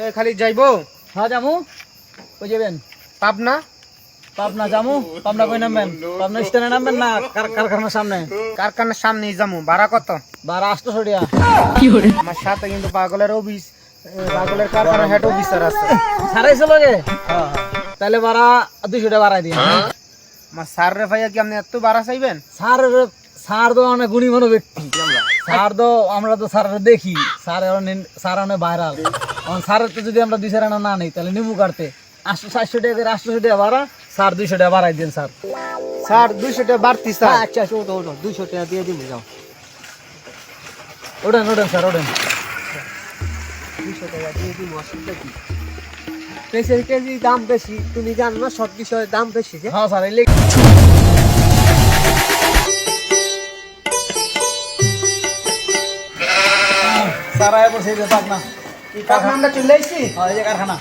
এ খালি যাইবো? হ্যাঁ জামু। কই যাবেন? পাবনা? পাবনা জামু? পাবনা কই নামবেন? পাবনা স্টেশনে নামবেন না? কারখানার সামনে? কারখানার সামনে যাব ভাড়া কত? বারা আষ্ট সরিয়া আমার সাথে কিন্তু পাগলের অফিস পাগলের কারখানার হেড অফিসার আছে। সারাইছে লগে তাহলে বারা দুইশো টাকা বাড়াই দিন। আমার স্যার রে ভাইয়া কি আপনি এত ভাড়া চাইবেন? স্যার স্যার তো অনেক গুণী মনো ব্যক্তি। স্যার তো আমরা তো স্যার দেখি। স্যার স্যার অনেক ভাইরাল স্যারের তো যদি আমরা দুইশো টাকা না নেই তাহলে নিমু কাটতে। আটশো সাতশো টাকা করে আটশো টাকা ভাড়া স্যার দুইশো টাকা বাড়াই দিন স্যার। স্যার দুইশো টাকা বাড়তি স্যার। আচ্ছা আচ্ছা ওটো ওটো দুইশো টাকা দিয়ে দিন যাও। ওঠেন ওঠেন স্যার ওঠেন। দুশো টাকা দিয়ে দিব অসুবিধা কি? কেজি দাম বেশি তুমি জানো না সব বিষয়ে দাম বেশি যে? হ্যাঁ স্যার আয় পড়ছে এই যে পাবনা কারখানা চলে হ্যাঁ এই যে কারখানা।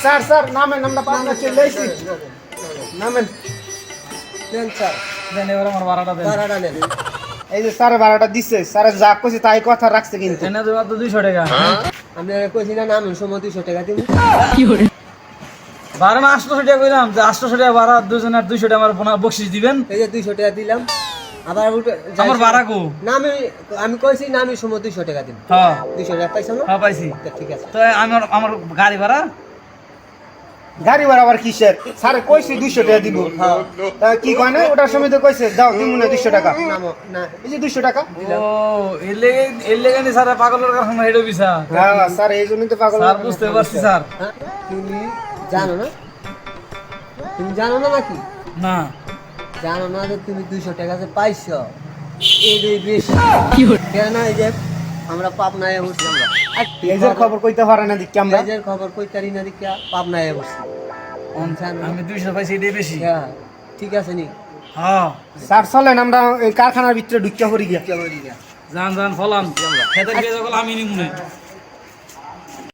স্যার স্যার নামেন আমরা পাবনা চলে নামেন। নেন স্যার। দেন এবার আমার ভাড়াটা দেন। ভাড়াটা নেন। এই যে স্যার ভাড়াটা দিছে। স্যার যা কইছে তাই কথা রাখছে কিন্তু। এনে দেওয়া তো দুইশো টাকা। আমি কইছি না সময় টাকা না টাকা কইলাম। যে আটশোশো টাকা ভাড়া দুজনের দুইশো টাকা আমার বোনা- বকশিস দিবেন। এই যে দুইশো টাকা দিলাম। আবার আমার ভাড়া কো নামে আমি কইছি সময় দুইশো টাকা দিব হ্যাঁ। টাকা পাইছো না? হ্যাঁ পাইছি। ঠিক আছে। তো আমার আমার গাড়ি ভাড়া? গাড়ি ভাড়া আবার কিসের? স্যার কইছে দুইশো টাকা দিব। তা কি কয় না? ওটার সময় তো কইছে দাও না দুইশো টাকা। নামো না এই যে টাকা। ও এর লেগে এর লেগে নি স্যার পাগলের কারখানা হেড অফিসা হ্যাঁ স্যার এই জন্যই তো পাগল স্যার বুঝতে পারছি স্যার। হ্যাঁ? তুমি জানো না? তুমি জানো না নাকি? না। জানো না যে তুমি দুইশো টাকা যে পাইছো? এই বেশি। কেন এই যে আমরা পাবনায় বসছি আমরা আর পেজের খবর কইতে পারে না দেখি আমরা। পেঁয়াজের খবর কইতারি না দেখিয়া পাবনায় বসছি। আমি দুইশো পাইছি এটাই বেশি। হ্যাঁ ঠিক আছে নি? হ্যাঁ। স্যার চলেন আমরা এই কারখানার ভিতরে ঢুকিয়া পড়ি গিয়া। যান যান ফলাম। খেতে গিয়ে আমি নিমুনে